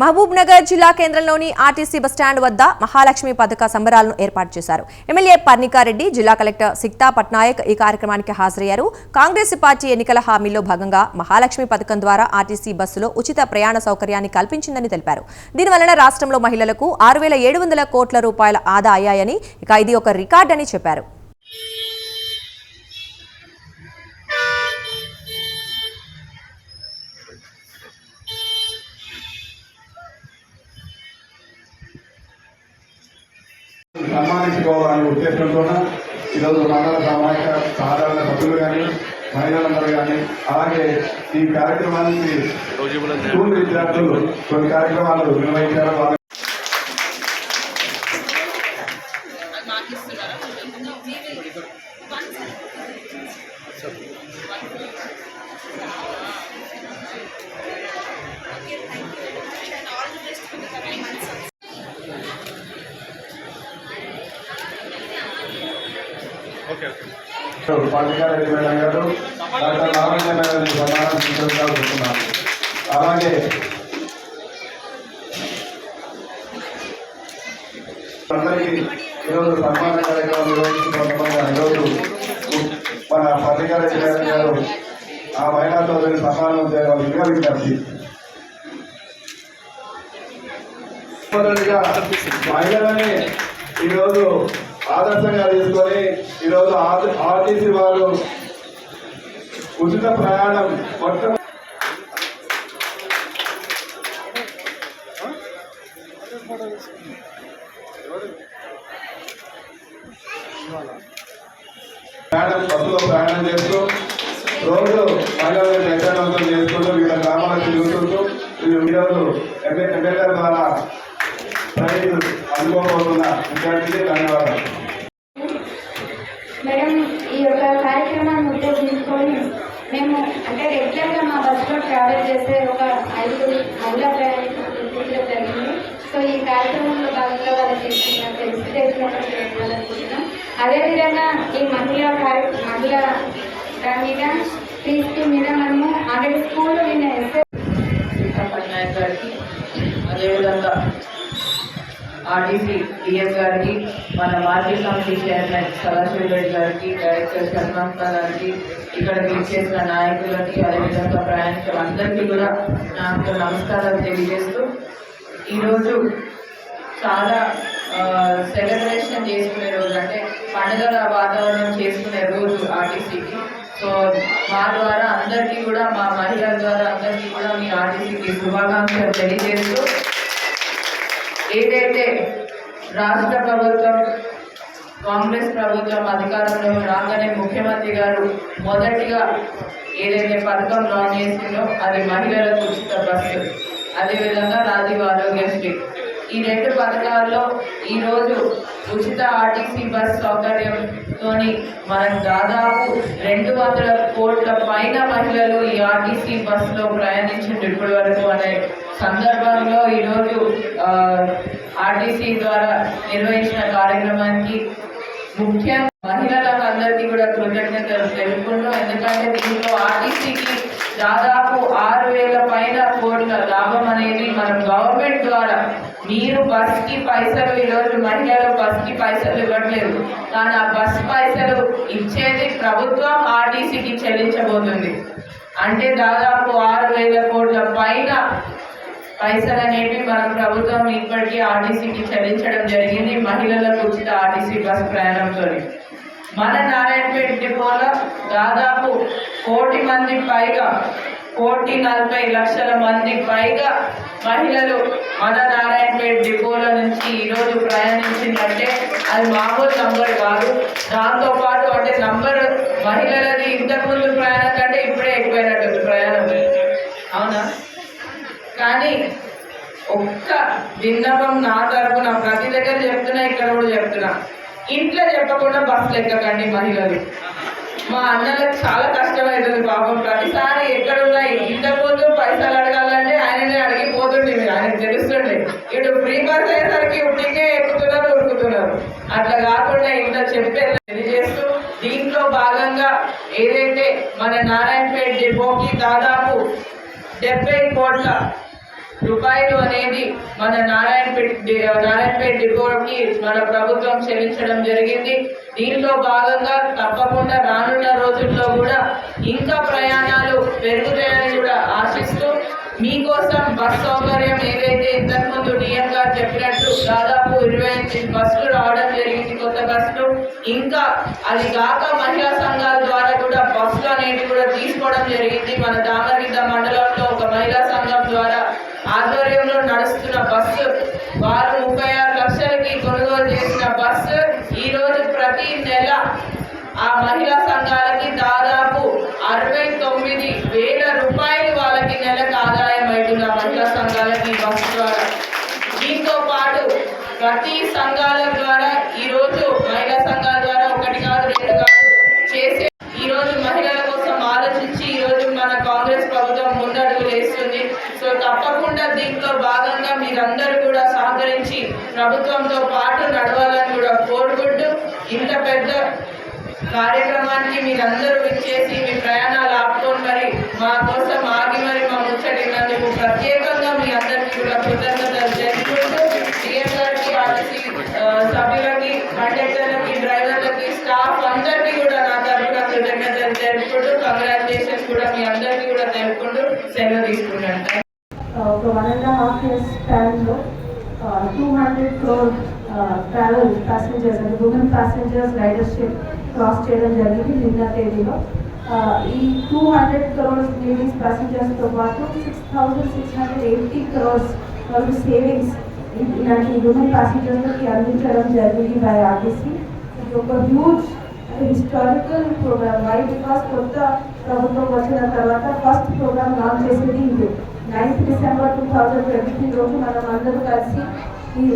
మహబూబ్నగర్ జిల్లా కేంద్రంలోని RTC bus stand వద్ద మహాలక్ష్మి పథక సంబరాలను ఏర్పాటు చేశారు. ఎమ్మెల్యే పర్ణికారెడ్డి జిల్లా కలెక్టర్ సిక్తా పట్నాయక్ ఈ కార్యక్రమానికి హాజరయ్యారు. కాంగ్రెస్ పార్టీ ఎన్నికల హామీలో భాగంగా మహాలక్ష్మి పథకం ద్వారా ఆర్టీసీ బస్సులో ఉచిత ప్రయాణ సౌకర్యాన్ని కల్పించిందని తెలిపారు. దీనివలన రాష్ట్రంలో మహిళలకు ఆరు వేల ఏడు వందల కోట్ల రూపాయల ఆదా అయ్యాయని ఇక ఇది ఒక రికార్డ్ అని చెప్పారు. సన్మానించుకోవాలనే ఉద్దేశంతో ఈరోజు మండల సామాజిక సాధారణ సభ్యులు కానీ మహిళలందరూ కానీ అలాగే ఈ కార్యక్రమానికి స్కూల్ విద్యార్థులు కొన్ని కార్యక్రమాలు నిర్వహించారు. వాళ్ళ పాటికారెడ్డి మేడం గారు డాక్టర్ నారాయణ మేడం సన్మానం స్వీకరించాలనుకుంటున్నాను అలాగే అందరికీ ఈరోజు సన్మాన కార్యక్రమం నిర్వహించుకుంటున్నాం ఈరోజు మన పత్రికారెడ్డి మేడం గారు ఆ మహిళా సోదరి సన్మానం చేయవలసిందిగా విజ్ఞప్తి మొదటిగా మహిళలని ఈరోజు ఆదర్శంగా తీసుకొని ఈరోజు ఆర్టీసీ వారు ఉచిత ప్రయాణం మొత్తం ప్రయాణం బస్సులో ప్రయాణం చేస్తూ రోజు మహిళలు చైతన్యవంతం చేసుకుంటూ వివిధ గ్రామాలకు తిరుగుతుంటూ వీళ్ళు ఈరోజు ఎమ్మె- ఎమ్మెల్యే ద్వారా ప్రైజ్ అందుకోబోతున్న విద్యార్థికి ధన్యవాదాలు. మేడం ఈ యొక్క కార్యక్రమాన్ని ఉద్దేశించుకొని మేము అంటే రెగ్యులర్గా మా బస్సులో ట్రావెల్ చేసే ఒక ఐదుగురు మహిళా ప్రయాణికులు జరిగింది. సో ఈ కార్యక్రమంలో భాగంగా వాళ్ళకి చేసిన అదేవిధంగా ఈ మహిళా కార్య మహిళా దాని మీద ఫీజు మీద మనము ఆల్రెడీ స్కూల్లో విన్న ఎస్ఏ పట్నాయక్ గారికి అదేవిధంగా ఆర్టీసీ డిఎస్ గారికి మన market committee chairman Sadasiva Reddy గారికి డైరెక్టర్ శర్మంత గారికి ఇక్కడ చేసిన నాయకులకి అదేవిధంగా ప్రయాణికులందరికీ కూడా నాకు నమస్కారాలు తెలియజేస్తూ ఈరోజు చాలా సెలబ్రేషన్ చేసుకునే రోజు అంటే పండుగల వాతావరణం చేసుకునే రోజు ఆర్టీసీకి. సో మా ద్వారా అందరికీ కూడా మా మహిళల ద్వారా అందరికీ కూడా మీ ఆర్టీసీకి శుభాకాంక్షలు తెలియజేస్తూ ఏదైతే రాష్ట్ర ప్రభుత్వం కాంగ్రెస్ ప్రభుత్వం అధికారంలో రాగానే ముఖ్యమంత్రి గారు మొదటిగా ఏదైతే పథకం లాంచ్ చేసిందో అది మహిళలకు ఉచిత బస్సు అదేవిధంగా రాజీవ్ ఆరోగ్యశ్రీ ఈ రెండు పథకాల్లో ఈరోజు ఉచిత ఆర్టీసీ బస్ సౌకర్యంతో మనం దాదాపు రెండు వందల కోట్ల పైన మహిళలు ఈ ఆర్టీసీ బస్సులో ప్రయాణించింది ఇప్పటి వరకు అనే సందర్భంలో ఈరోజు ఆర్టీసీ ద్వారా నిర్వహించిన కార్యక్రమానికి ముఖ్య మహిళలకు అందరికీ కూడా కృతజ్ఞతలు తెలుపుకుంటూ ఎందుకంటే దీంట్లో ఆర్టీసీకి దాదాపు ఆరు వేల పైన కోట్ల లాభం అనేది మనం గవర్నమెంట్ ద్వారా మీరు బస్కి పైసలు ఈరోజు మహిళలు బస్కి పైసలు ఇవ్వట్లేదు. కానీ ఆ బస్ పైసలు ఇచ్చేది ప్రభుత్వం ఆర్టీసీకి చెల్లించబోతుంది. అంటే దాదాపు ఆరు వేల కోట్ల పైన పైసలు అనేవి మన ప్రభుత్వం ఇప్పటికీ ఆర్టీసీకి చెల్లించడం జరిగింది మహిళలకు ఉచిత ఆర్టీసీ బస్ ప్రయాణంతో. మన నారాయణపేట డిపోలో దాదాపు కోటి మంది పైగా కోటి నలభై లక్షల మంది పైగా మహిళలు మన నారాయణపేట డిపోల నుంచి ఈరోజు ప్రయాణించిందంటే అది మామూలు నంబర్ కాదు. దాంతో పాటు అంటే నంబర్ మహిళలది ఇంతకుముందు ప్రయాణం కంటే ఇప్పుడే ఎక్కువైనట్టు ప్రయాణం. అవునా? కానీ ఒక్క విన్నపం నా తరపున ప్రతి దగ్గర చెప్తున్నా ఇక్కడ కూడా చెప్తున్నా. ఇంట్లో చెప్పకుండా బస్సులు ఎక్కకండి మహిళలు. మా అన్నలకు చాలా కష్టమైతుంది పాపం. ప్రతిసారి ఎక్కడున్నా ఇంతకుముందు పైసలు అడగాలంటే ఆయననే అడిగిపోతుండే ఆయన తెలుస్తుండే. ఇటు ఫ్రీ బస్ అయ్యేసరికి ఉట్టికే ఎక్కుతున్నారు ఉరుకుతున్నారు. అట్లా కాకుండా ఇంట్లో చెప్పే తెలియజేస్తూ దీంట్లో భాగంగా ఏదైతే మన నారాయణపేట డిపోకి దాదాపు డెబ్బై కోట్ల రూపాయలు అనేది మన నారాయణపేట నారాయణపేట డిపోకి మన ప్రభుత్వం చెల్లించడం జరిగింది. దీనిలో భాగంగా తప్పకుండా రానున్న రోజుల్లో కూడా ఇంకా ప్రయాణాలు పెరుగుతాయని కూడా ఆశిస్తూ మీకోసం బస్ సౌకర్యం ఏదైతే ఇంతకుముందు డిఎం గారు చెప్పినట్టు దాదాపు ఇరవై ఎనిమిది బస్సులు రావడం జరిగింది. కొత్త బస్సులు ఇంకా అది కాక మహిళా సంఘాల ద్వారా కూడా బస్సులు అనేవి కూడా తీసుకోవడం జరిగింది. మన దామరిద్ద మండలంలో ఒక మహిళా సంఘం ద్వారా ఆధ్వర్యంలో నడుస్తున్న బస్సు వారు ముప్పై ఆరు లక్షలకి కొనుగోలు చేసిన బస్సు ఈ రోజు ప్రతి నెల ఆ మహిళా సంఘాలకి దాదాపు అరవై తొమ్మిది వేల రూపాయలు వాళ్ళకి నెలకు ఆదాయం అవుతుంది ఆ మహిళా సంఘాలకి బస్సు ద్వారా. దీంతో పాటు ప్రతి సంఘాల ద్వారా ఈ రోజు మహిళా సంఘాల ద్వారా ఒకటి కాదు రెండు కాదు చేసే ఈ రోజు మహిళల కోసం ఆలోచించి ఈ రోజు మన కాంగ్రెస్ ప్రభుత్వం ముందడుగు వేస్తుంది. సో తప్పకుండా దీంట్లో బాగా మీరందరూ కూడా సహకరించి ప్రభుత్వంతో పాటు నడవాలని కూడా కోరుకుంటూ ఇంత పెద్ద కార్యక్రమానికి మీరందరూ ఇచ్చేసి మీ ప్రయాణాలు ఆపుకొని మరి మా కోసం ఆగి మరి మా ముచ్చటినందుకు ప్రత్యేక లో two hundred crore travel passengers అంటే ఉమెన్ ప్యాసింజర్స్ రైడర్షిప్ క్రాస్ చేయడం జరిగింది నిన్న తేదీలో. ఈ టూ హండ్రెడ్ క్రోర్స్ లేడీస్ ప్యాసింజర్స్తో పాటు six thousand six hundred eighty crores వరకు సేవింగ్స్ ఇలాంటి ఉమెన్ ప్యాసింజర్స్కి అందించడం జరిగింది బై ఆర్టీసీ ఇది ఒక huge historical program why because కొత్త ప్రభుత్వం వచ్చిన తర్వాత ఫస్ట్ ప్రోగ్రామ్ లాంచ్ చేసేది ఇది ninth December two thousand twenty three రోజు మనం అందరూ కలిసి ఈ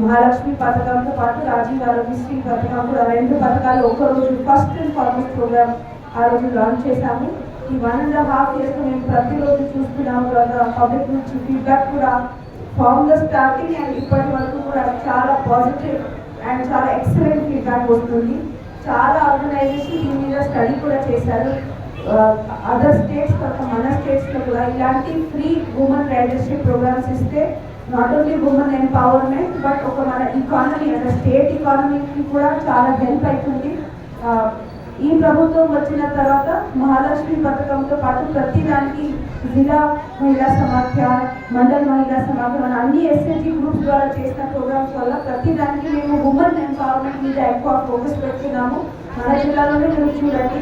మహాలక్ష్మి పథకంతో పాటు రాజీవ్ ఆరోగ్యశ్రీ పథకం కూడా రెండు పథకాలు ఒక రోజు ఫస్ట్ అండ్ ఫార్మస్ట్ ప్రోగ్రామ్ ఆ రోజు లాంచ్ చేశాము. ఈ వన్ అండ్ హాఫ్ ఇయర్స్ మేము ప్రతిరోజు చూస్తున్నాము పబ్లిక్ నుంచి ఫీడ్బ్యాక్ కూడా. ఫ్రమ్ ద స్టార్టింగ్ అండ్ ఇప్పటి వరకు కూడా చాలా పాజిటివ్ అండ్ చాలా ఎక్సలెంట్ ఫీడ్బ్యాక్ వస్తుంది. చాలా ఆర్గనైజేషన్ దీని మీద స్టడీ కూడా చేశారు. అదర్ స్టేట్స్ తప్ప మన స్టేట్స్లో కూడా ఇలాంటి ఫ్రీ ఉమెన్ రైడర్షిప్ ప్రోగ్రామ్స్ ఇస్తే not only women empowerment but ఒక మన ఇకానమీ అంటే స్టేట్ ఇకానమీకి కూడా చాలా హెల్ప్ అవుతుంది. ఈ ప్రభుత్వం వచ్చిన తర్వాత మహాలక్ష్మి పథకంతో పాటు ప్రతి దానికి జిల్లా మహిళా సమాఖ్య మండల్ మహిళా సమాఖ్య మన అన్ని ఎస్ఎన్జీ గ్రూప్స్ ద్వారా చేసిన ప్రోగ్రామ్స్ వల్ల ప్రతి దానికి మేము ఉమెన్ ఎంపవర్మెంట్ మీద ఎక్కువ ఫోకస్ పెడుతున్నాము. మన జిల్లాలోనే మీరు చూడండి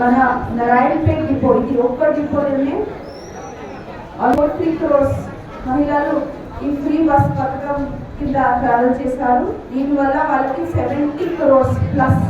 మన నారాయణపేట్ డిపో ఇది ఒక్క డిపోలోనే ఆల్మోస్ట్ త్రీ క్రోర్స్ మహిళలు ఈ ఫ్రీ బస్ పథకం కింద ట్రావెల్ చేశారు దీనివల్ల వాళ్ళకి సెవెంటీ క్రోర్స్ ప్లస్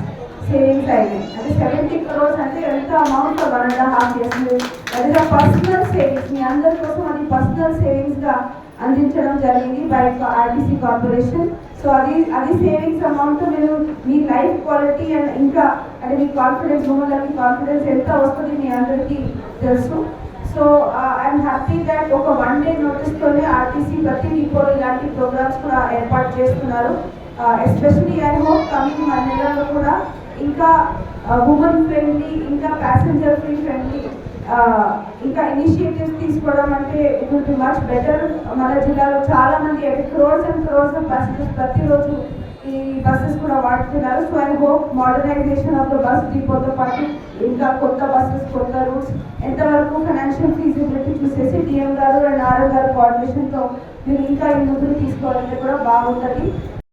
సేవింగ్స్ అయింది అంటే సెవెంటీ క్రోర్స్ అంటే ఎంత amount one and half years అది పర్సనల్ సేవింగ్స్ మీ అందరి కోసం అది పర్సనల్ సేవింగ్స్గా అందించడం జరిగింది బై ఆర్టీసీ కార్పొరేషన్ సో అది అది సేవింగ్స్ అమౌంట్ మీరు మీ లైఫ్ క్వాలిటీ అండ్ ఇంకా అంటే మీ కాన్ఫిడెన్స్ ఉమెన్లకి కాన్ఫిడెన్స్ ఎంత వస్తుంది మీ అందరికీ తెలుసు. సో ఐఎమ్ హ్యాపీ దట్ ఒక వన్ డే నోటీస్తోనే ఆర్టీసీ ప్రతి డిపోలో ఇలాంటి ప్రోగ్రామ్స్ కూడా ఏర్పాటు చేస్తున్నారు. ఎస్పెషలీ ఐ హోప్ కమింగ్ మన నెలలో కూడా ఇంకా uh, ఉమెన్ ఫ్రెండ్లీ ఇంకా ప్యాసింజర్ ఫ్రీ ఫ్రెండ్లీ ఇంకా ఇనిషియేటివ్స్ తీసుకోవడం అంటే it will be much better మన జిల్లాలో చాలా మంది crores and crores of passengers ప్రతిరోజు ఈ బస్సెస్ కూడా వాడుతున్నారు. So I hope modernisation of the bus డిపోతో పాటు ఇంకా కొత్త బస్సెస్ కొత్త రూట్స్ ఎంతవరకు ఫైనాన్షియల్ ఫీజిబిలిటీ చూసేసి డిఎం గారు అండ్ ఆర్ఎం గారు కోఆర్డినేషన్తో మీరు ఇంకా ఈ ముందుకు తీసుకోవాలంటే కూడా బాగుంటుంది.